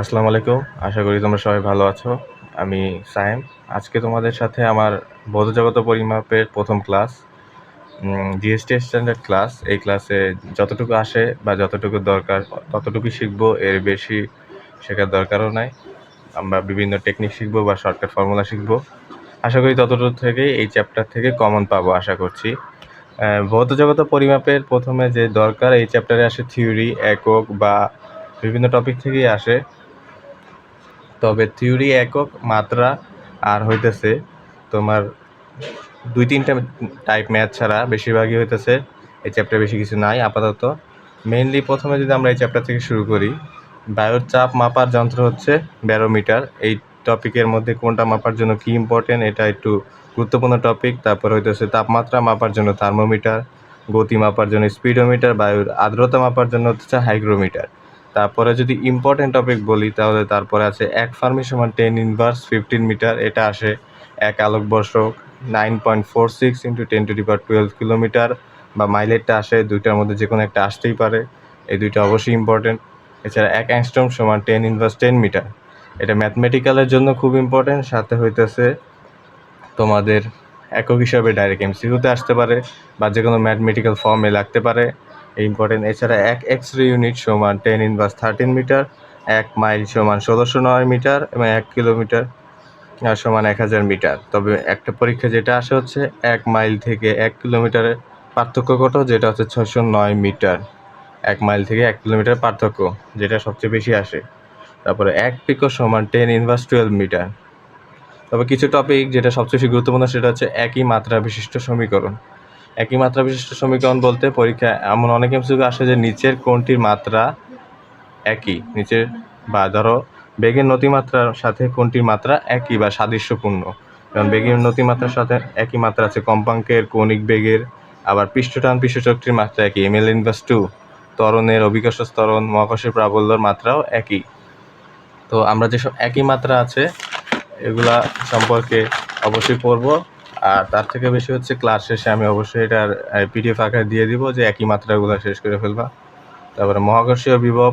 আসসালামু আলাইকুম। আশা করি তোমরা সবাই ভালো আছো। আমি সায়েম। আজকে তোমাদের সাথে আমার বোধজগত পরিমাপের প্রথম ক্লাস জিএসটি স্ট্যান্ডার্ড ক্লাস এই ক্লাসে যতটুকু আসে বা যতটুকু দরকার, ততটুকুই শিখব। এর বেশি শেখার দরকারও নাই। আমরা বিভিন্ন টেকনিক শিখব বা শর্টকাট ফর্মুলা শিখব। আশা করি ততটুকু থেকেই এই চ্যাপ্টার থেকে কমন পাবো, আশা করছি। ভৌত জগত পরিমাপের প্রথমে যে দরকার, এই চ্যাপ্টারে আসে থিওরি একক বা বিভিন্ন টপিক থেকেই আসে। তবে থিওরি একক, মাত্রা আর হইতেছে তোমার দুই তিনটা টাইপ ম্যাথ ছাড়া বেশিরভাগই হইতেছে। এই চ্যাপ্টার বেশি কিছু নাই, আপাতত। মেইনলি প্রথমে যদি আমরা এই চ্যাপ্টার থেকে শুরু করি, বায়ুর চাপ মাপার যন্ত্র হচ্ছে ব্যারোমিটার এই টপিকের মধ্যে কোনটা মাপার জন্য কি ইম্পর্টেন্ট এটা একটু গুরুত্বপূর্ণ টপিক তারপর হইতেছে তাপমাত্রা মাপার জন্য থার্মোমিটার গতি মাপার জন্য স্পিডোমিটার বায়ুর আর্দ্রতা মাপার জন্য হচ্ছে হাইগ্রোমিটার তারপরে যদি ইম্পর্টেন্ট টপিক বলি, তাহলে তারপরে আছে এক ফার্মি সমান টেন ইনভার্স ফিফটিন মিটার এটা আসে এক আলোকবর্ষ nine point four six into ten to the power twelve kilometre বা মাইলেটটা আসে দুইটার মধ্যে যে কোনো একটা আসতেই পারে, এই দুইটা অবশ্যই ইম্পর্টেন্ট এছাড়া এক অ্যাংস্ট্রম সমান টেন ইনভার্স টেন মিটার এটা ম্যাথমেটিক্যালের জন্য খুব ইম্পর্টেন্ট সাথে হইতেছে তোমাদের একক হিসাবে ডাইরেক্ট এমসিকিউতে আসতে পারে, বা যে কোনো ম্যাথমেটিক্যাল ফর্মে লাগতে পারে ইম্পর্টেন্ট এছাড়া এক এক্স রে ইউনিট সমান টেন ইনভার্স থার্টিন মিটার এক মাইল সমান ষোলোশো নয় মিটার এবং এক কিলোমিটার সমান এক হাজার মিটার তবে একটা পরীক্ষা যেটা আসে হচ্ছে, এক মাইল থেকে এক কিলোমিটারের পার্থক্য কত? যেটা হচ্ছে ছশো নয় মিটার এক মাইল থেকে এক কিলোমিটার পার্থক্য, যেটা সবচেয়ে বেশি আসে। তারপরে এক পিকো সমান টেন ইনভার্স টুয়েলভ মিটার তবে কিছু টপিক যেটা সবচেয়ে বেশি গুরুত্বপূর্ণ, সেটা হচ্ছে একই মাত্রা বিশিষ্ট সমীকরণ। একই মাত্রা বিশিষ্ট সমীকরণ বলতে পরীক্ষায় এমন অনেক এমসিকিউ আসে যে নিচের কোনটির মাত্রা একই। নিচের বা ধরো বেগের নতিমাত্রার সাথে কোনটির মাত্রা একই বা সাদৃশ্যপূর্ণ। কারণ বেগের নতিমাত্রার সাথে একই মাত্রা আছে কম্পাঙ্কের কৌণিক বেগের, আবার পৃষ্ঠটান পৃষ্ঠচক্রের মাত্রা একই। এম এল ইনভার্স টু ত্বরণের অভিকর্ষ স্তরণ মহাকর্ষের প্রাবল্যর মাত্রাও একই। তো আমরা যেসব একই মাত্রা আছে, এগুলা সম্পর্কে অবশ্যই পড়ব। আর তার থেকে বেশি হচ্ছে ক্লাস শেষে আমি অবশ্যই এটার পিডিএফ আকার দিয়ে দিব যে একই মাত্রাগুলো শেষ করে ফেলবা। তারপরে মহাকর্ষীয় বিভব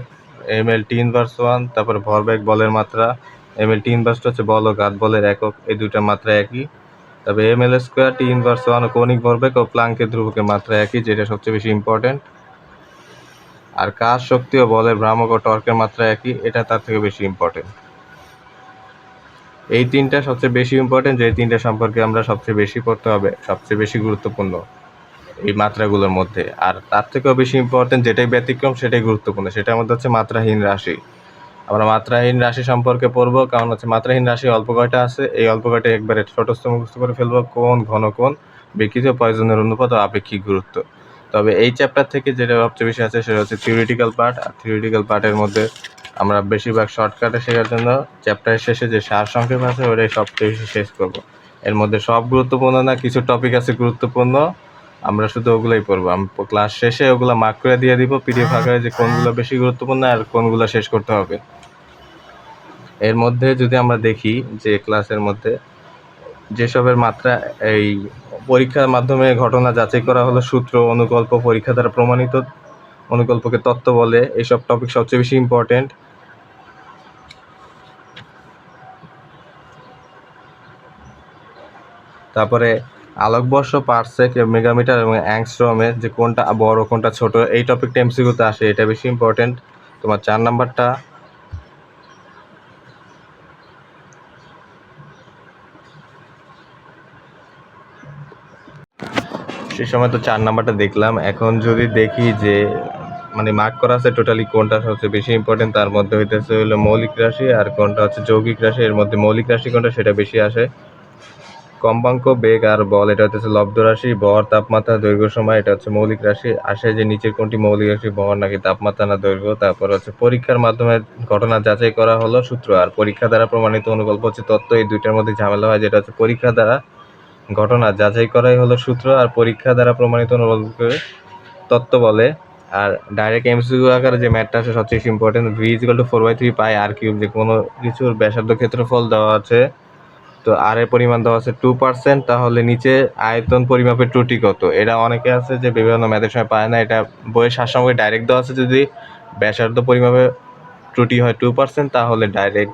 M L T inverse one তারপরে ভরবেগ বলের মাত্রা এম এল টি ইনভার্সটা হচ্ছে বল ও ঘাত বলের একক, এই দুইটার মাত্রা একই। তবে M L square T inverse one ও কৌণিক ভরবেগ ও প্লাঙ্কের ধ্রুবকের মাত্রা একই, যেটা সবচেয়ে বেশি ইম্পর্টেন্ট আর কাজ শক্তি ও বলের ভ্রামক ও টর্কের মাত্রা একই, এটা তার থেকে বেশি ইম্পর্টেন্ট এই তিনটা সবচেয়ে বেশি ইম্পর্টেন্ট যে তিনটা সম্পর্কে আমরা সবচেয়ে বেশি পড়তে হবে, সবচেয়ে বেশি গুরুত্বপূর্ণ এই মাত্রাগুলোর মধ্যে। আর তার থেকেও বেশি ইম্পর্টেন্ট যেটাই ব্যতিক্রম, সেটাই গুরুত্বপূর্ণ, সেটার মধ্যে হচ্ছে মাত্রাহীন রাশি। আমরা মাত্রাহীন রাশি সম্পর্কে পড়ব, কারণ হচ্ছে মাত্রাহীন রাশি অল্প কয়টা আছে, এই অল্প কয়টা একবারে ছোটস্থ মুখস্থ করে ফেলব, কোন, ঘন কোন, বিকৃত, প্রয়োজনের অনুপাত ও আপেক্ষিক গুরুত্ব। তবে এই চ্যাপ্টার থেকে যেটা সবচেয়ে বেশি আছে, সেটা হচ্ছে থিওরিটিক্যাল পার্ট আর থিওরিটিক্যাল পার্টের মধ্যে আমরা বেশিরভাগ শর্টকাটে শেখার জন্য চ্যাপ্টারের শেষে যে সার সংক্ষেপ আছে, ওটাই সবচেয়ে বেশি শেষ করব। এর মধ্যে সব গুরুত্বপূর্ণ না, কিছু টপিক আছে গুরুত্বপূর্ণ, আমরা শুধু ওগুলোই পড়ব। ক্লাস শেষে ওগুলো মার্ক করে দিয়ে দিব পিডিএফ আকারে যে কোনগুলো বেশি গুরুত্বপূর্ণ আর কোনগুলো শেষ করতে হবে। এর মধ্যে যদি আমরা দেখি যে ক্লাসের মধ্যে যেসবের মাত্রা, এই পরীক্ষার মাধ্যমে ঘটনা যাচাই করা হলো, সূত্র, অনুকল্প, পরীক্ষা দ্বারা প্রমাণিত, অনুকল্পকে তত্ত্ব বলে এইসব টপিক সবচেয়ে বেশি ইম্পর্টেন্ট তারপরে আলোকবর্ষ পারসেক মেগামিটার এবং অ্যাংস্ট্রমের যে কোনটা বড়, কোনটা ছোট, এই টপিকটা এমসিকিউতে আসে, এটা বেশি ইম্পর্টেন্ট তোমার চার নাম্বারটা। সে সময় তো চার নাম্বারটা দেখলাম। এখন যদি দেখি যে মানে মার্ক করা আছে টোটালি কোনটা সবচেয়ে বেশি ইম্পর্টেন্ট তার মধ্যে হইতেছে হলো মৌলিক রাশি আর কোনটা হচ্ছে যৌগিক রাশি। এর মধ্যে মৌলিক রাশি কোনটা সেটা বেশি আসে। কম্পাঙ্ক, বেগ আর বল, এটা হচ্ছে লব্ধ রাশি, ভর, তাপমাত্রা দৈর্ঘ্য সময়, এটা হচ্ছে মৌলিক রাশি। আসে যে নিচের কোনটি মৌলিক রাশি, ভর নাকি তাপমাত্রা না দৈর্ঘ্য, তারপর হচ্ছে পরীক্ষার মাধ্যমে ঘটনা যাচাই করা হলো সূত্র, আর পরীক্ষা দ্বারা প্রমাণিত অনুকল্প হচ্ছে তত্ত্ব, এই দুইটার মধ্যে ঝামেলা হয়, যেটা হচ্ছে পরীক্ষা দ্বারা ঘটনা যাচাই করাই হলো সূত্র, আর পরীক্ষা দ্বারা প্রমাণিত অনুকল্পকে তত্ত্ব বলে। আর ডাইরেক্ট এমসিকিউ আকারে যে ম্যাটটা আছে সবচেয়ে important V is to four by three pi R cube যে কোনো কিছুর ব্যাসার্ধ ক্ষেত্রফল দেওয়া আছে তো আর এর পরিমাণ দেওয়া আছে টু পার্সেন্ট তাহলে নিচে আয়তন পরিমাপের ত্রুটি কত? এটা অনেকে আছে যে বিভিন্ন ম্যাথের সময় পায় না, এটা বইয়ের সারসঙ্গে ডাইরেক্ট দেওয়া আছে, যদি ব্যাসার্ধ পরিমাপে ত্রুটি হয় টু পার্সেন্ট তাহলে ডাইরেক্ট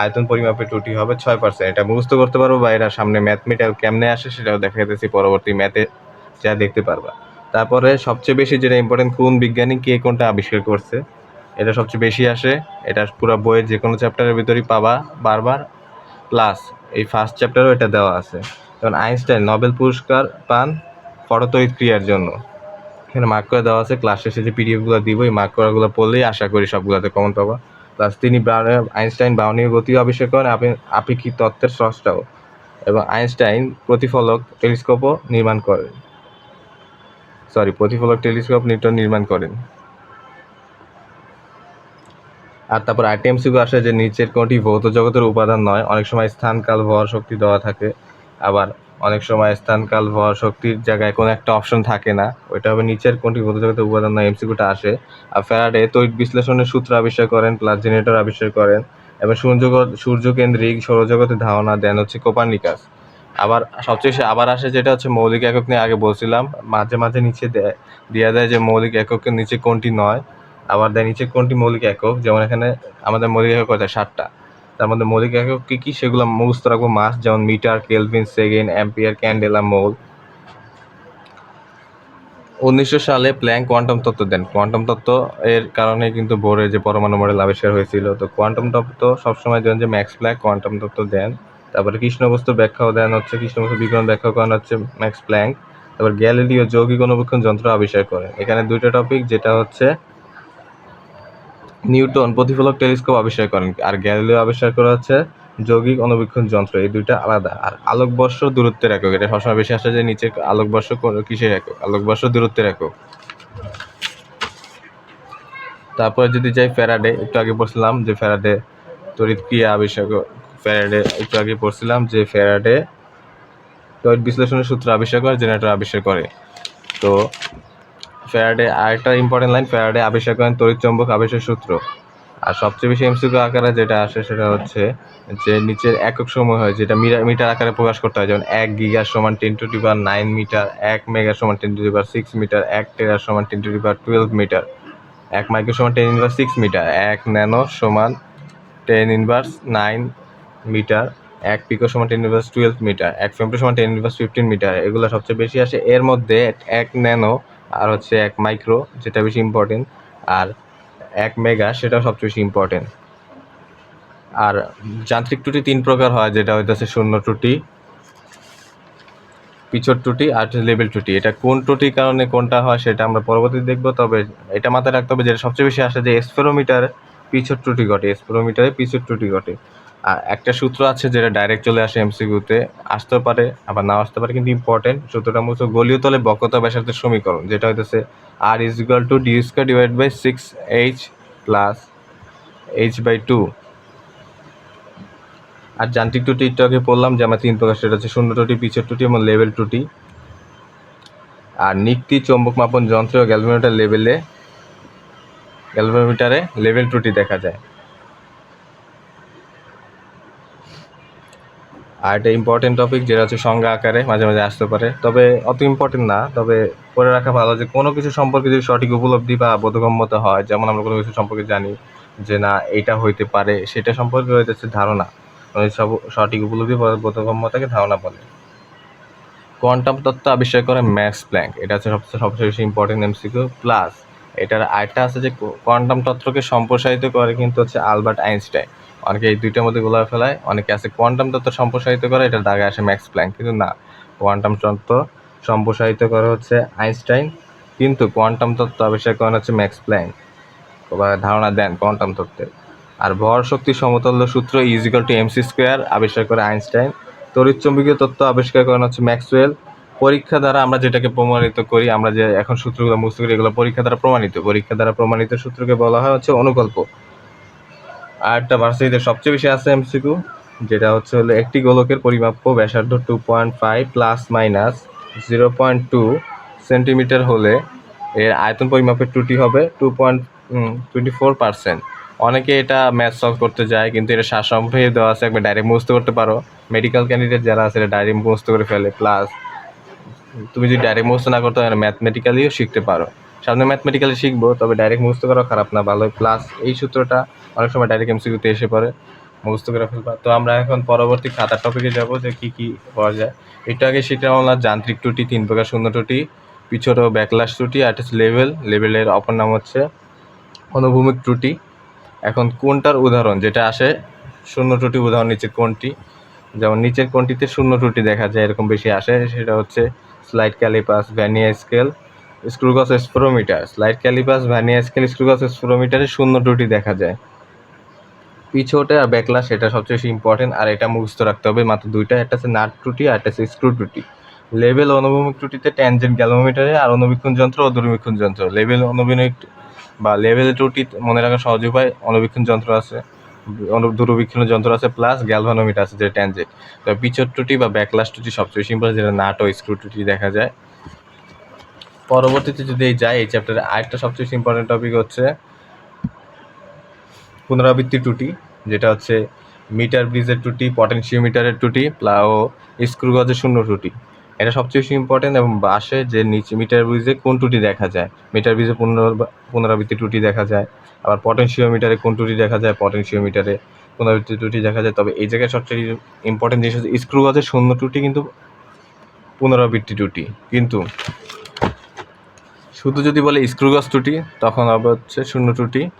আয়তন পরিমাপের ত্রুটি হবে ছয় পার্সেন্ট এটা মুখস্থ করতে পারব বা এরা সামনে ম্যাথমেটিক্যাল কেমনে আসে সেটাও দেখা যেতেছি পরবর্তী ম্যাথে যা দেখতে পারবা। তারপরে সবচেয়ে বেশি যেটা ইম্পর্টেন্ট কোন বিজ্ঞানী কে কোনটা আবিষ্কার করছে? এটা সবচেয়ে বেশি আসে, এটা পুরো বইয়ের যে কোনো চ্যাপ্টারের ভিতরেই পাবা বারবার। প্লাস এই ফার্স্ট চ্যাপ্টারও এটা দেওয়া আছে। যেমন আইনস্টাইন, নোবেল পুরস্কার পান ফটোতড়িৎ ক্রিয়ার জন্য। এখানে মার্ক করে দেওয়া আছে ক্লাস শেষে যে পিডিএফগুলো দিব, এই মার্ক করাগুলো পড়লেই আশা করি সবগুলোতে কমন পাবা। প্লাস তিনি আইনস্টাইন বাউনীয় গতিও আবিষ্কার করেন আপেক্ষিক তত্ত্বের স্রষ্টাও? এবং আইনস্টাইন প্রতিফলক টেলিস্কোপও নির্মাণ করেন। সরি প্রতিফলক টেলিস্কোপ নিউটন নির্মাণ করেন। আর তারপর আইটিএমসিগু আসে যে নিচের কোনটি ভৌত জগতের উপাদান নয়, অনেক সময় স্থান কাল ভর শক্তি দেওয়া থাকে, আবার অনেক সময় স্থান কাল ভর শক্তির জায়গায় কোনো একটা অপশন থাকে না, ওইটা হবে নিচের কোনটি ভৌত জগতের উপাদান নয় এমসিকিউটা আসে। আর ফ্যারাডে তড়িৎ বিশ্লেষণের সূত্র আবিষ্কার করেন প্লাস জেনারেটর আবিষ্কার করেন, এবং সূর্য সূর্যকেন্দ্রিক সৌরজগতের ধারণা দেন হচ্ছে কোপার্নিকাস আবার সবচেয়ে আবার আসে যেটা হচ্ছে মৌলিক একক নিয়ে আগে বলছিলাম, মাঝে মাঝে নিচে দেয় দেয় যে মৌলিক এককের নিচে কোনটি নয় আবার দেয় নিচে কোনটি মৌলিক একক? যেমন এখানে আমাদের মৌলিক একক আছে সাতটা। তার মধ্যে মৌলিক একক কী কী? সেগুলো মুখস্থ রাখব। মাস, যেমন metre, kelvin, second, ampere, candela mole. উনিশশো সালে প্ল্যাঙ্ক কোয়ান্টাম তত্ত্ব দেন। কোয়ান্টাম তত্ত্ব এর কারণে কিন্তু বোরের যে পরমাণু মডেল আবিষ্কার হয়েছিল। তো কোয়ান্টাম তত্ত্ব সবসময় দেন যে ম্যাক্স প্ল্যাঙ্ক কোয়ান্টাম তত্ত্ব দেন। তারপরে কৃষ্ণ বস্তুর ব্যাখ্যাও দেন হচ্ছে কৃষ্ণ বস্তু বিজ্ঞান ব্যাখ্যা করেন হচ্ছে ম্যাক্স প্ল্যাঙ্ক। তারপর গ্যালিলিও যৌগিক অনুবীক্ষণ যন্ত্র আবিষ্কার করেন। এখানে দুইটা টপিক যেটা হচ্ছে নিউটন প্রতিফলক টেলিস্কোপ আবিষ্কার করেন, আর গ্যালিলিও আবিষ্কার করা হচ্ছে যৌগিক অনুবীক্ষণ যন্ত্র। এই দুইটা আলাদা। আর আলোকবর্ষ দূরত্বের একক। এটা সবসময় বেশি আসে যে নিচে আলোকবর্ষ কিসের একক? আলোকবর্ষ দূরত্বের একক। তারপরে যদি যাই ফ্যারাডে, একটু আগে পড়ছিলাম যে ফ্যারাডে তড়িৎ ক্রিয়া আবিষ্কার ফ্যারাডে একটু আগে পড়ছিলাম যে ফ্যারাডে তড়িৎ বিশ্লেষণের সূত্র আবিষ্কার করে, জেনারেটর আবিষ্কার করে। তো ফ্যারাডে, আরেকটা ইম্পর্টেন্ট লাইন ফ্যারাডে আবিষ্কার করেন তড়িৎ চৌম্বক আবেশের সূত্র। আর সবচেয়ে বেশি এমসিকিউ আকারে যেটা আসে সেটা হচ্ছে যে নিচের একক সময় হয়, যেটা মিটার মিটার আকারে প্রকাশ করতে হয়, যেমন এক গিগার সমান ten to the power nine metre এক মেগা সমান ten to the power six metre এক টেরার সমান ten to the power twelve metre এক মাইক্রো সমান টেন ইনভার্স সিক্স মিটার এক ন্যানো সমান টেন ইনভার্স নাইন মিটার এক পিকো সমান টেন ইনভার্স টুয়েলভ মিটার এক ফেমটো সমান টেন ইনভার্স ফিফটিন মিটার এগুলো সবচেয়ে বেশি আসে। এর মধ্যে এক ন্যানো আর হচ্ছে এক মাইক্রো যেটা বেশি ইম্পর্টেন্ট আর এক মেগা সেটাও সবচেয়ে বেশি ইম্পর্টেন্ট আর যান্ত্রিক ত্রুটি তিন প্রকার হয়, যেটা হইতেছে শূন্য ত্রুটি, পিছর ত্রুটি, আর লেভেল ত্রুটি। এটা কোন ত্রুটির কারণে কোনটা হয়, সেটা আমরা পরবর্তীতে দেখব, তবে এটা মাথায় রাখতে হবে যেটা সবচেয়ে বেশি আসে, যে স্পেরোমিটার পিছর ত্রুটি ঘটে স্পেরোমিটারে পিছর ত্রুটি ঘটে। একটা সূত্র আছে যেটা ডাইরেক্ট চলে আসে এমসিকিউতে আসতে পারে, আবার নাও আসতে পারে, কিন্তু ইম্পর্টেন্ট সূত্রটা মূলত গলীয় তলে বক্রতা ব্যাসার্ধের সমীকরণ, যেটা হইতেছে R is equal to D square divide by six H plus H by two আর যান্ত্রিক ত্রুটি একটু আগে বললাম যে আমরা তিন প্রকার সেটা হচ্ছে শূন্য ত্রুটি পিছের ত্রুটি এবং লেভেল ত্রুটি আর নিক্তি চৌম্বক মাপন যন্ত্র ও গ্যালভোমিটার লেভেলে গ্যালভোমিটারে লেভেল ত্রুটি দেখা যায়। আর এটা ইম্পর্টেন্ট টপিক যেটা হচ্ছে সংজ্ঞা আকারে মাঝে মাঝে আসতে পারে। তবে অত ইম্পর্টেন্ট না, তবে পড়ে রাখা ভালো যে কোনো কিছু সম্পর্কে যদি সঠিক উপলব্ধি বা বোধগম্যতা হয়, যেমন আমরা কোনো কিছু সম্পর্কে জানি যে না, এটা হইতে পারে, সেটা সম্পর্কে হইতেছে ধারণা। সব সঠিক উপলব্ধি বা বোধগম্যতাকে ধারণা বলে। কোয়ান্টাম তত্ত্ব আবিষ্কার করে ম্যাক্স প্ল্যাঙ্ক। এটা হচ্ছে সবচেয়ে সবচেয়ে বেশি ইম্পর্টেন্ট এমসিকিউ প্লাস এটার আরেকটা আছে যে কোয়ান্টাম তত্ত্বকে সম্প্রসারিত করে কিন্তু হচ্ছে আলবার্ট আইনস্টাইন। অনেকে এই দুইটার মধ্যে গোলা ফেলায়, অনেকে আছে কোয়ান্টাম তত্ত্ব সম্প্রসারিত করে এটার দাগে আসে ম্যাক্স প্ল্যাঙ্ক কিন্তু না। কোয়ান্টাম তত্ত্ব সম্প্রসারিত করে হচ্ছে আইনস্টাইন কিন্তু কোয়ান্টাম তত্ত্ব আবিষ্কার করেন হচ্ছে ম্যাক্স প্ল্যাঙ্ক বা ধারণা দেন কোয়ান্টাম তত্ত্বের। আর ভর শক্তি সমতুল্য সূত্র ইজিক্যাল টু এমসি স্কোয়ার আবিষ্কার করে আইনস্টাইন তড়িৎচুম্বকীয় তত্ত্ব আবিষ্কার করেন হচ্ছে ম্যাক্সওয়েল পরীক্ষা দ্বারা আমরা যেটাকে প্রমাণিত করি, আমরা যে এখন সূত্রগুলো মুস্ত করি এগুলো পরীক্ষা দ্বারা প্রমাণিত। পরীক্ষা দ্বারা প্রমাণিত সূত্রকে বলা হয় হচ্ছে অনুকল্প। আর একটা ভার্সিটিতে সবচেয়ে বেশি আছে এমসিকিউ যেটা হচ্ছে হলো একটি গোলকের পরিমাপ্য ব্যাসার্ধ two point five plus minus zero point two centimetre হলে এর আয়তন পরিমাপের ত্রুটি হবে two point twenty four percent অনেকে এটা ম্যাথ সলভ করতে যায়, কিন্তু এটা সারসংক্ষেপে দেওয়া আছে, একবার ডাইরেক্ট মুখস্থ করতে পারো। মেডিকেল ক্যান্ডিডেট যারা আছে, এটা ডাইরেক্ট মুখস্থ করে ফেলে প্লাস তুমি যদি ডাইরেক্ট মুখস্থ না করতে হয় ম্যাথমেটিক্যালিও শিখতে পারো। সামনে ম্যাথমেটিক্যালি শিখব, তবে ডাইরেক্ট মুখস্থ করা খারাপ না, ভালোই। প্লাস এই সূত্রটা অনেক সময় ডাইরেক্ট এমসিকিউতে এসে পড়ে, মুখস্থ করে ফেলবা। তো আমরা এখন পরবর্তী খাতার টপিকে যাব যে কি কি পাওয়া যায়। একটু আগে সেটা আমরা যান্ত্রিক ত্রুটি, তিন প্রকার শূন্য ত্রুটি পিছট ব্যাকলাস ত্রুটি, আর লেভেল লেভেলের অপর নাম হচ্ছে অনুভূমিক ত্রুটি। এখন কোনটার উদাহরণ? যেটা আসে, শূন্য ত্রুটি উদাহরণ নিচে কোনটি? যেমন নিচের কোনটিতে শূন্য ত্রুটি দেখা যায়, এরকম বেশি আসে, সেটা হচ্ছে slide callipers ভ্যানিয়া scale স্ক্রুগস স্পোরোমিটার slide callipers ভ্যানিয়া scale স্ক্রুগস স্পোরোমিটারে শূন্য ত্রুটি দেখা যায়। পিছোটে আর ব্যাকলাস এটা সবচেয়ে বেশি ইম্পর্টেন্ট আর এটা মুখস্থ রাখতে হবে। মাত্র দুইটা, একটা হচ্ছে নাট ত্রুটি আর একটা হচ্ছে স্ক্রু ত্রুটি। লেভেল অনুভূমিক ত্রুটিতে ট্যানজেন্ট গ্যালোমিটারে আর অনুবীক্ষণ যন্ত্র ও দূরবীক্ষণ যন্ত্র। লেভেল অনুভূমিক বা লেভেল ত্রুটি মনে রাখার সহজ উপায়, অনুবীক্ষণ যন্ত্র আছে দূরবীক্ষণ যন্ত্র আছে প্লাস গ্যালভানোমিটার আছে, যেটা ট্যানজেন্ট তো পিছর ত্রুটি বা ব্যাকলাস ত্রুটি সবচেয়ে ইম্পর্টেন্ট যেটা নাট ও স্ক্রু ত্রুটি দেখা যায়। পরবর্তীতে যদি এই যাই, এই চ্যাপ্টারে আরেকটা সবচেয়ে ইম্পর্টেন্ট টপিক হচ্ছে পুনরাবৃত্তি ত্রুটি, যেটা হচ্ছে মিটার ব্রিজের ত্রুটি, পটেনশিওমিটারের ত্রুটি ও স্ক্রু গজের শূন্য ত্রুটি। এটা সবচেয়ে বেশি ইম্পর্টেন্ট এবং বাসে যে নিচে মিটার ব্রিজে কোন ত্রুটি দেখা যায়। মিটার ব্রিজে পুনর- পুনরাবৃত্তি ত্রুটি দেখা যায়, আবার পটেনশিওমিটারে কোন ত্রুটি দেখা যায়, পটেনশিওমিটারে পুনরাবৃত্তি ত্রুটি দেখা যায়। তবে এই জায়গায় সবচেয়ে ইম্পর্টেন্ট জিনিস হচ্ছে স্ক্রু গজের শূন্য ত্রুটি কিন্তু পুনরাবৃত্তি ত্রুটি। কিন্তু শুধু যদি বলে স্ক্রুগজ ত্রুটি, তখন হবে হচ্ছে শূন্য ত্রুটি।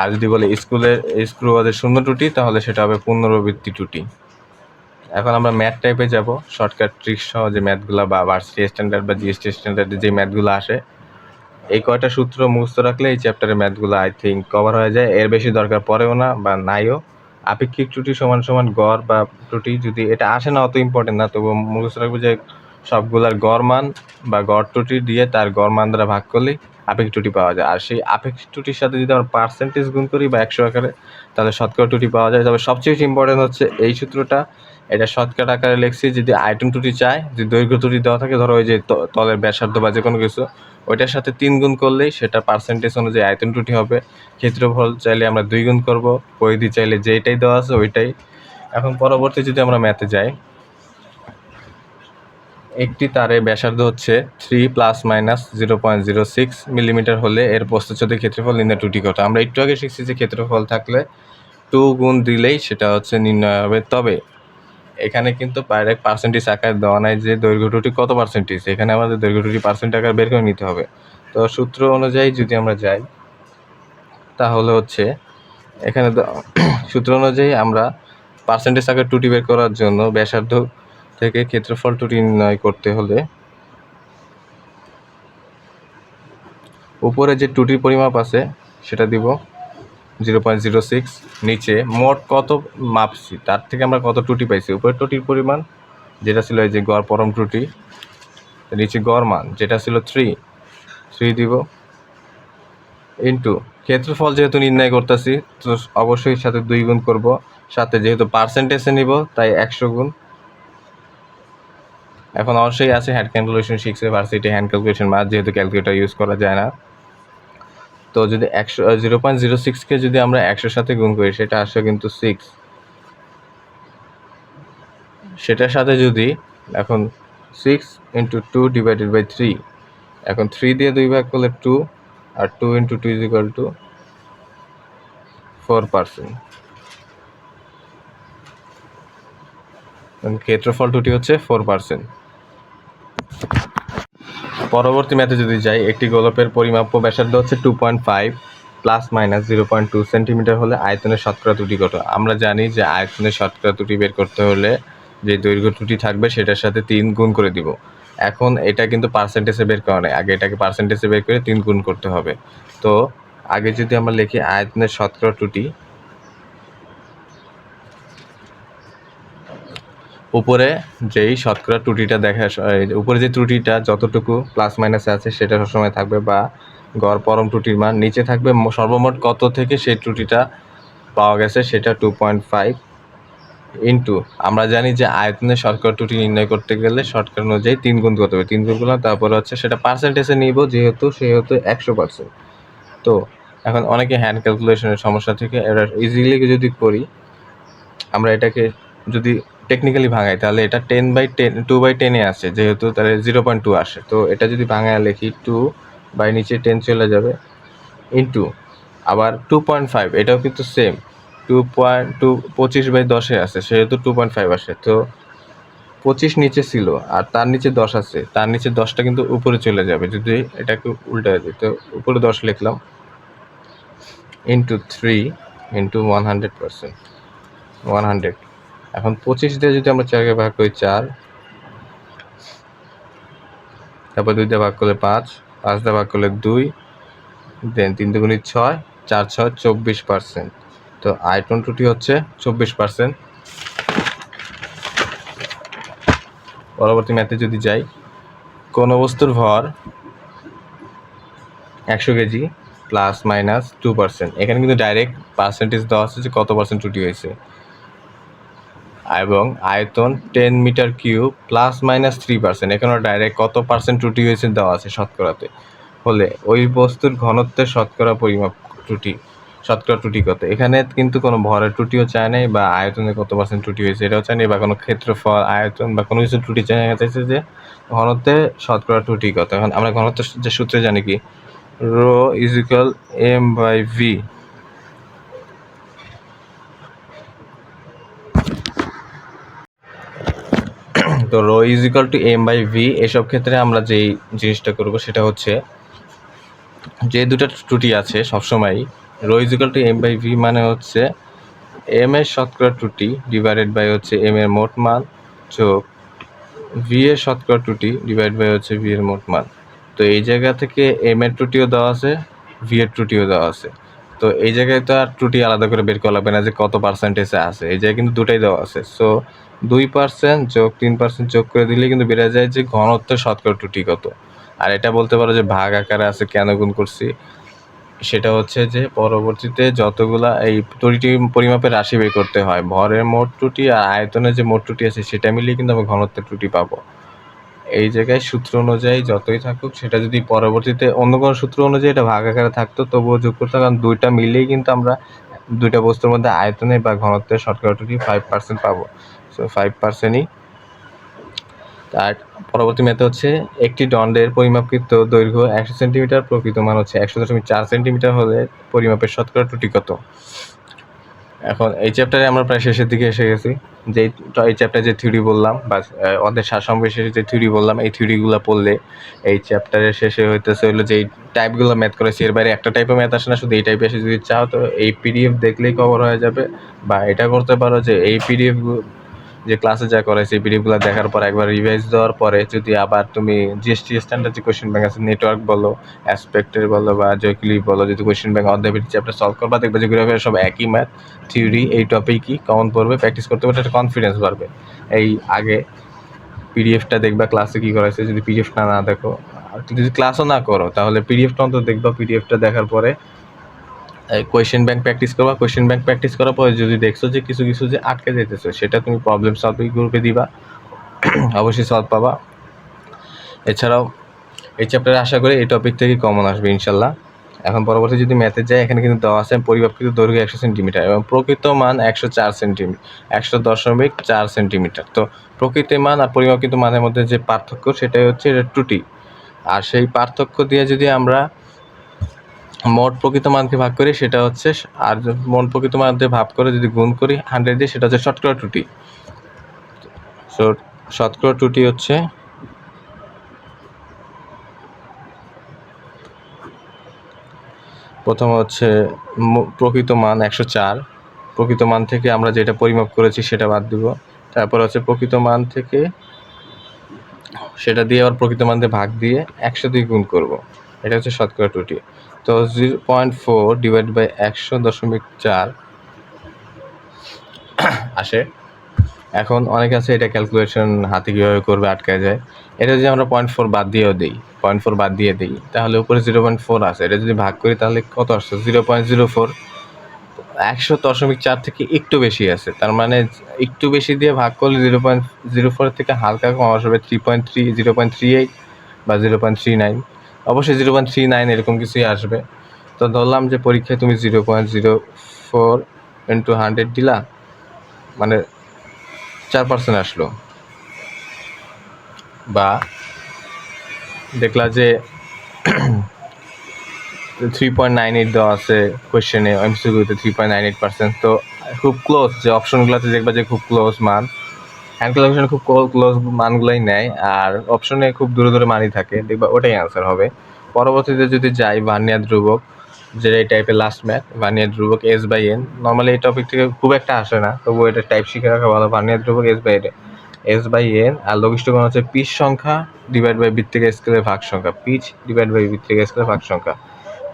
আর যদি বলে স্কুলের স্ক্রুগজের শূন্য ত্রুটি, তাহলে সেটা হবে পুনরাবৃত্তি ত্রুটি। এখন আমরা ম্যাথ টাইপে যাব। শর্টকাট ট্রিক্স সহ যে ম্যাথগুলো বা ভার্সিটি স্ট্যান্ডার্ড বা জিএসটি স্ট্যান্ডার্ডে যে ম্যাথগুলো আসে, এই কয়টা সূত্র মুখস্থ রাখলে এই চ্যাপ্টারের ম্যাথগুলো আই থিঙ্ক কভার হয়ে যায়। এর বেশি দরকার পড়েও না বা নাইও। আপেক্ষিক ত্রুটি সমান সমান গড় বা ত্রুটি, যদি এটা আসে না, অত ইম্পর্টেন্ট না। তবু মুখস্থ রাখব যে সবগুলার গড় মান বা গড় ত্রুটি দিয়ে তার গড় মান দ্বারা ভাগ করলেই আপেক্ষিক ত্রুটি পাওয়া যায়। আর সেই আপেক্ষিক ত্রুটির সাথে যদি আমরা পার্সেন্টেজ গুণ করি বা একশো আকারে, তাহলে শতকরা ত্রুটি পাওয়া যায়। তবে সবচেয়ে বেশি ইম্পর্টেন্ট হচ্ছে এই সূত্রটা। এটা শতকরা আকারে লিখছি, যদি আইটেম ত্রুটি চায়, যদি দৈর্ঘ্য ত্রুটি দেওয়া থাকে, ধরো ওই যে তলের ব্যাসার্ধ বা যে কোনো কিছু, ওইটার সাথে তিন গুণ করলেই সেটা পার্সেন্টেজ অনুযায়ী আয়তন ত্রুটি হবে। ক্ষেত্রফল চাইলে আমরা দুই গুণ করব, পরিধি চাইলে যেটাই দেওয়া আছে ওইটাই। এখন পরবর্তী যদি আমরা ম্যাথে যাই একটি তারে ব্যাসার্ধ হচ্ছে three plus minus zero point zero six millimetre হলে এর প্রস্তুচ্ছেদের ক্ষেত্রফল নির্ণয় টুটি কত আমরা একটু আগে শিখছি যে ক্ষেত্রফল থাকলে টু গুণ দিলেই সেটা হচ্ছে নির্ণয় হবে। তবে এখানে কিন্তু ডাইরেক্ট পার্সেন্টেজ আকার দেওয়া নাই যে দৈর্ঘ্য টুটি কত পার্সেন্টেজ এখানে আমাদের দৈর্ঘ্য টুটি পার্সেন্ট আকার বের করে নিতে হবে। তো সূত্র অনুযায়ী যদি আমরা যাই, তাহলে হচ্ছে এখানে সূত্র অনুযায়ী আমরা পার্সেন্টেজ আকার টুটি বের করার জন্য ব্যাসার্ধ থেকে ক্ষেত্রফল ত্রুটি নির্ণয় করতে হলে উপরে যে ত্রুটির পরিমাপ আছে, সেটা দিব জিরো পয়েন্ট জিরো সিক্স, নিচে মোট কত মাপছি, তার থেকে আমরা কত টুটি পাইছি, উপরের টুটির পরিমাণ যেটা ছিল এই যে গড় পরম ত্রুটি, নিচে গড় মান যেটা ছিল থ্রি থ্রি দিব ইন্টু ক্ষেত্রফল যেহেতু নির্ণয় করতেছি, তো অবশ্যই সাথে দুই গুণ করব, সাথে যেহেতু পার্সেন্টেজে নিব, তাই একশো গুণ এখন অবশ্যই আছে হ্যান্ড ক্যালকুলেশন শিখছে ভার্সিটি হ্যান্ড ক্যালকুলেশন মাস যেহেতু ক্যালকুলেটর ইউজ করা যায় না। তো যদি একশো জিরো পয়েন্ট জিরো সিক্সকে যদি আমরা একশোর সাথে গুণ করি, সেটা আসে কিন্তু সিক্স সেটার সাথে যদি এখন six into two divided by three এখন থ্রি দিয়ে দুই ভাগ করলে two R two into two is equal to four percent ক্ষেত্রফল টুটি হচ্ছে ফোর পার্সেন্ট পরবর্তী ম্যাথে যদি যাই, একটি গোলপের পরিমাপ্য ব্যাসার্ধ হচ্ছে two point five plus minus zero point two centimetre হলে আয়তনের শতকরা ত্রুটি কত? আমরা জানি যে আয়তনের শতকরা ত্রুটি বের করতে হলে যে দৈর্ঘ্য ত্রুটি থাকবে সেটার সাথে তিন গুণ করে দিব। এখন এটা কিন্তু পার্সেন্টেজে বের করা নেই। আগে এটাকে পার্সেন্টেজে বের করে তিন গুণ করতে হবে। তো আগে যদি আমরা লিখি আয়তনের শতকরা ত্রুটি উপরে যেই শতকরা ত্রুটিটা দেখা উপরে যে ত্রুটিটা যতটুকু প্লাস মাইনাস আছে, সেটা সবসময় থাকবে বা গড় পরম ত্রুটির মান নিচে থাকবে। সর্বমোট কত থেকে সেই ত্রুটিটা পাওয়া গেছে সেটা টু পয়েন্ট ফাইভ ইন্টু আমরা জানি যে আয়তনের শতকরা ত্রুটি নির্ণয় করতে গেলে শতকরা অনুযায়ী তিন গুণ করতে হবে। তিন গুণ করলাম তারপরে হচ্ছে সেটা পার্সেন্টেজে নিব, যেহেতু সেহেতু একশো পার্সেন্ট তো এখন অনেকে হ্যান্ড ক্যালকুলেশনের সমস্যা থেকে এটা ইজিলি যদি করি, আমরা এটাকে যদি টেকনিক্যালি ভাঙাই তাহলে এটা ten by ten two by টেনে আসে, যেহেতু তাহলে জিরো পয়েন্ট টু আসে। তো এটা যদি ভাঙায় লিখি টু বাই নিচে টেন চলে যাবে ইন্টু আবার টু পয়েন্ট ফাইভ এটাও কিন্তু সেম টু পয়েন্ট টু পঁচিশ বাই দশে আছে সেহেতু টু পয়েন্ট ফাইভ আসে। তো পঁচিশ নিচে ছিল, আর তার নিচে দশ আছে, তার নিচে দশটা কিন্তু উপরে চলে যাবে, যদি এটাকে উল্টা দিই, তো উপরে দশ লিখলাম into three into one hundred percent one hundred এখন পঁচিশ দিয়ে যদি আমরা চারকে ভাগ করি চার, তারপর দুই দিয়ে ভাগ করলে পাঁচ পাঁচ দিয়ে ভাগ করলে দুই, দেন তিন দুগুণি ছয়, চার ছয় চব্বিশ পার্সেন্ট। তো আয়তন ত্রুটি হচ্ছে চব্বিশ পার্সেন্ট। পরবর্তী ম্যাথে যদি যাই, কোনো বস্তুর ভর একশো KG plus minus two percent এখানে কিন্তু ডাইরেক্ট পার্সেন্টেজ দেওয়া আছে যে কত পার্সেন্ট ত্রুটি হয়েছে। এবং আয়তন ten metre cube plus minus three percent এখানে ডাইরেক্ট কত পার্সেন্ট ত্রুটি হয়েছে দেওয়া আছে শতকরাতে। হলে ওই বস্তুর ঘনত্বের শতকরা পরিমাপ ত্রুটি, শতকরা ত্রুটি কত? এখানে কিন্তু কোনো ভরের ত্রুটিও চায় নাই বা আয়তনে কত পার্সেন্ট ত্রুটি হয়েছে এটাও চায় নাই বা কোনো ক্ষেত্রফল, আয়তন বা কোনো কিছু ত্রুটি চায় না চাইছে যে ঘনত্বে শতকরা ত্রুটি কত? এখন আমরা ঘনত্বের যে সূত্রে জানি কি? Rho is equal M by V তো rho is equal to M by V এসব ক্ষেত্রে আমরা যেই জিনিসটা করব সেটা হচ্ছে যে দুটো ত্রুটি আছে সবসময় rho is equal to M by V মানে হচ্ছে এম এর শতকরা ত্রুটি ডিভাইডেড বাই হচ্ছে এম এর মোট মান যোগ ভি এর শতকরা ত্রুটি ডিভাইড বাই হচ্ছে ভি এর মোট মান। তো এই জায়গা থেকে এম এর ত্রুটিও দেওয়া আছে ভি এর ত্রুটিও দেওয়া আছে। তো এই জায়গায় তো আর ত্রুটি আলাদা করে বের করা লাগবে না যে কত পার্সেন্টেজে আছে। এই জায়গায় কিন্তু দুটাই দেওয়া আছে। সো দুই পার্সেন্ট যোগ তিন পার্সেন্ট যোগ করে দিলে কিন্তু বেড়ে যায় যে ঘনত্বের শতকরা ত্রুটি কত। আর এটা বলতে পারো যে ভাগ আকারে আছে, কেন গুণ করছি? সেটা হচ্ছে যে পরবর্তীতে যতগুলা এই ত্রুটি পরিমাপের রাশি বের করতে হয়, ভরের মোট ত্রুটি আর আয়তনের যে মোট ত্রুটি আছে, সেটা মিলিয়ে কিন্তু আমরা ঘনত্বের ত্রুটি পাবো। এই জায়গায় সূত্র অনুযায়ী যতই থাকুক, সেটা যদি পরবর্তীতে অন্য কোনো সূত্র অনুযায়ী এটা ভাগ আকারে থাকতো, তবুও যোগ করতে কারণ দুইটা মিলিয়েই কিন্তু আমরা দুইটা বস্তুর মধ্যে আয়তনে বা ঘনত্বের ত্রুটি ফাইভ পার্সেন্ট পাবো। সো ফাইভ পার্সেন্টই তার পরবর্তী ম্যাথ হচ্ছে একটি দণ্ডের পরিমাপকৃত দৈর্ঘ্য একশো সেন্টিমিটার প্রকৃত মান হচ্ছে একশো দশমিক চার সেন্টিমিটার হলে পরিমাপের শতকরা ত্রুটি কত? এখন এই চ্যাপ্টারে আমরা প্রায় শেষের দিকে এসে গেছি। যে এই চ্যাপ্টারে যে থিওরি বললাম বা অর্ধেক শাসন শেষে যে থিওরি বললাম, এই থিওরিগুলো পড়লে এই চ্যাপ্টারের শেষে হইতেছে হলো যে এই টাইপগুলো ম্যাথ করেছি এর বাইরে একটা টাইপের ম্যাথ আসে না, শুধু এই টাইপে এসে যদি চাও তো এই পিডিএফ দেখলেই কভার হয়ে যাবে। বা এটা করতে পারো যে এই পিডিএফ যে ক্লাসে যা করাইছে পিডিএফগুলো দেখার পর একবার রিভাইজ দেওয়ার পরে যদি আবার তুমি জিএসটি স্ট্যান্ডার্ড যে কোয়েশ্চেন ব্যাংক আছে নেটওয়ার্ক বলো অ্যাসপেক্টের বলো বা জয়কিলি বলো, যদি কোয়েশ্চেন ব্যাংক অধ্যায় চ্যাপ্টার সলভ করবা, দেখবে যেগুলো সব একই ম্যাথ থিওরি এই টপিকই কমন পড়বে প্র্যাকটিস করতে পারবে, একটা কনফিডেন্স বাড়বে। এই আগে পিডিএফটা দেখবা ক্লাসে কী করাইছে যদি পিডিএফটা না দেখো যদি ক্লাসও না করো, তাহলে পিডিএফটা অন্তত দেখবা পিডিএফটা দেখার পরে কোয়েশ্চেন ব্যাংক প্র্যাকটিস করবা। কোয়েশ্চেন ব্যাংক প্র্যাকটিস করার পরে যদি দেখছ যে কিছু কিছু যে আটকে যেতেছে, সেটা তুমি প্রবলেম সলভিং গ্রুপে দিবা। অবশ্যই সলভ পাবা। এছাড়াও এই চ্যাপ্টারে আশা করি এই টপিক থেকে কমন আসবে, ইনশাল্লাহ। এখন পরবর্তী যদি ম্যাথে যায়, এখানে কিন্তু দেওয়া আছে পরিমাপকৃত দৈর্ঘ্য একশো সেন্টিমিটার এবং প্রকৃত মান একশো চার সেন্টিমিটার একশো দশমিক চার সেন্টিমিটার তো প্রকৃত মান আর পরিমাপকৃত মানের মধ্যে যে পার্থক্য, সেটাই হচ্ছে এটা ত্রুটি। আর সেই পার্থক্য দিয়ে যদি আমরা মোট প্রকৃত মানকে ভাগ করি, সেটা হচ্ছে আর মোট প্রকৃত মান দিয়ে ভাগ করে যদি গুণ করি হান্ড্রেড দিয়ে, সেটা হচ্ছে শতকরা ত্রুটি। সো শতকরা ত্রুটি হচ্ছে প্রথম হচ্ছে প্রকৃত মান একশো চার। প্রকৃত মান থেকে আমরা যেটা পরিমাপ করেছি সেটা বাদ দিব। তারপর হচ্ছে প্রকৃত মান থেকে সেটা দিয়ে আবার প্রকৃত মান দিয়ে ভাগ দিয়ে একশো দিয়ে গুণ করব। এটা হচ্ছে শতকরা ত্রুটি। তো zero point four divide by একশো দশমিক চার আসে। এখন অনেকে আছে এটা ক্যালকুলেশন হাতে কীভাবে করবে আটকায় যায়। এটা যদি আমরা পয়েন্ট ফোর বাদ দিয়েও দিই, পয়েন্ট ফোর বাদ দিয়ে দিই, তাহলে উপরে জিরো পয়েন্ট ফোর আছে। এটা যদি ভাগ করি তাহলে কত আসছে? Zero point zero four. একশো দশমিক চার থেকে একটু বেশি আছে। তার মানে একটু বেশি দিয়ে ভাগ করলে জিরো পয়েন্ট জিরো ফোর থেকে হালকা কম আসবে three point three zero point three eight বা জিরো পয়েন্ট থ্রি নাইন অবশ্যই জিরো পয়েন্ট থ্রি নাইন এরকম কিছুই আসবে। তো ধরলাম যে পরীক্ষায় তুমি zero point zero four into hundred দিলা মানে চার পার্সেন্ট আসলো। বা দেখলা যে থ্রি পয়েন্ট নাইন এইট দেওয়া আছে কোয়েশ্চেনে এমসিকিউতে three point nine eight percent তো খুব ক্লোজ যে অপশনগুলোতে দেখবা যে খুব ক্লোজ মান। হ্যান্ড ক্যালকুলেশন খুব ক্লোজ মানগুলোই নেয়, আর অপশনে খুব দূরে দূরে মানই থাকে। দেখবা ওটাই অ্যান্সার হবে। পরবর্তীতে যদি যাই ভার্নিয়ার ধ্রুবক যে এই টাইপের লাস্ট ম্যাথ ভার্নিয়ার ধ্রুবক এস বাই এন নর্মালি এই টপিক থেকে খুব একটা আসে না তবু এটা টাইপ শিখে রাখা ভালো। ভার্নিয়ার ধ্রুবক S by S by N আর লঘিষ্ঠ কোণ হচ্ছে পিচ সংখ্যা ডিভাইড বাই ভিত্তিক স্কেলের ভাগ সংখ্যা। পিচ ডিভাইড বাই ভিত্তিক স্কেলের ভাগ সংখ্যা।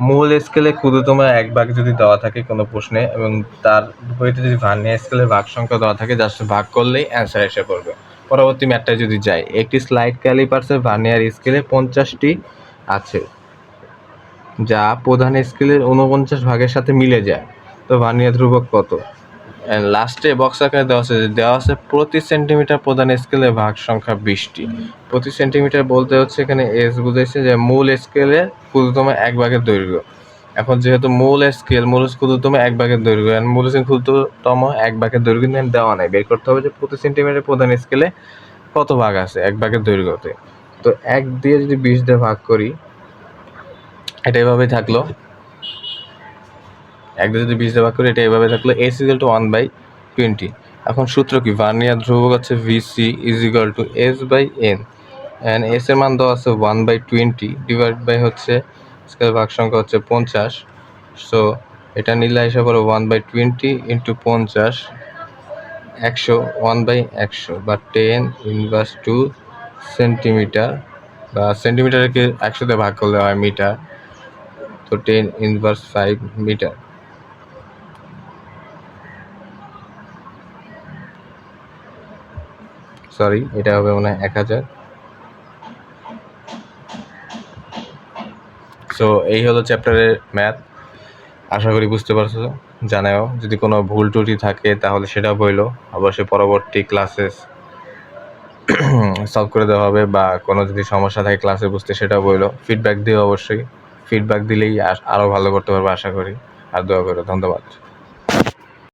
মূল স্কেলে ক্ষুদ্রতম এক ভাগ যদি দেওয়া থাকে কোনো প্রশ্নে এবং তার বইতে যদি ভার্নিয়ার স্কেলের ভাগ সংখ্যা দেওয়া থাকে জাস্ট ভাগ করলেই অ্যান্সার এসে পড়বে। পরবর্তী ম্যাটটায় যদি যাই, একটি স্লাইড ক্যালিপার্সের ভার্নিয়ার স্কেলে পঞ্চাশটি আছে, যা প্রধান স্কেলের উনপঞ্চাশ ভাগের সাথে মিলে যায়। তো ভার্নিয়ার ধ্রুবক কত? লাস্টে বক্স আকারে দেওয়া আছে দেওয়া আছে প্রতি সেন্টিমিটার প্রধান স্কেলে ভাগ সংখ্যা বিশটি। প্রতি সেন্টিমিটার বলতে হচ্ছে এখানে এস বুঝাইছে যে মূল স্কেলে ক্ষুদ্রতম এক ভাগের দৈর্ঘ্য। এখন যেহেতু মূল স্কেল মূল ক্ষুদ্রতম এক ভাগের দৈর্ঘ্য, and মূল ক্ষুদ্রতম এক ভাগের দৈর্ঘ্য কিন্তু দেওয়া নাই। বের করতে হবে যে প্রতি সেন্টিমিটার প্রধান স্কেলে কত ভাগ আছে এক ভাগের দৈর্ঘ্যতে। তো এক দিয়ে যদি বিশ দিয়ে ভাগ করি, এটা এভাবেই থাকল। এক দিয়ে যদি বিশ ভাগ করি এটা এভাবে থাকল S equal to one by twenty এখন সূত্র কি? ভার্নিয়ার ধ্রুবক হচ্ছে VC is equal to S by N and S এর মান দেওয়া আছে one by twenty divide by হচ্ছে স্কেল ভাগ সংখ্যা হচ্ছে পঞ্চাশ। সো এটা নিলে এসে পড়ে ওয়ান বাই টোয়েন্টি ইন্টু পঞ্চাশ, একশো ওয়ান বাই একশো বা টেন ইনভার্স টু সেন্টিমিটার বা সেন্টিমিটারকে একশোতে ভাগ করলে হয় মিটার। তো ten inverse five metre. Sorry, এটা হবে মনে হয় এক হাজার। সো এই হলো চ্যাপ্টারের ম্যাথ আশা করি বুঝতে পারছ জানাও যদি কোনো ভুল ত্রুটি থাকে, তাহলে সেটা বইলো। অবশ্যই পরবর্তী ক্লাসেস সলভ করে দেওয়া হবে, বা কোনো যদি সমস্যা থাকে ক্লাসে বুঝতে সেটা বইলো। ফিডব্যাক দিও অবশ্যই। ফিডব্যাক দিলেই আরও ভালো করতে পারব, আশা করি। আর দোয়া করো। ধন্যবাদ।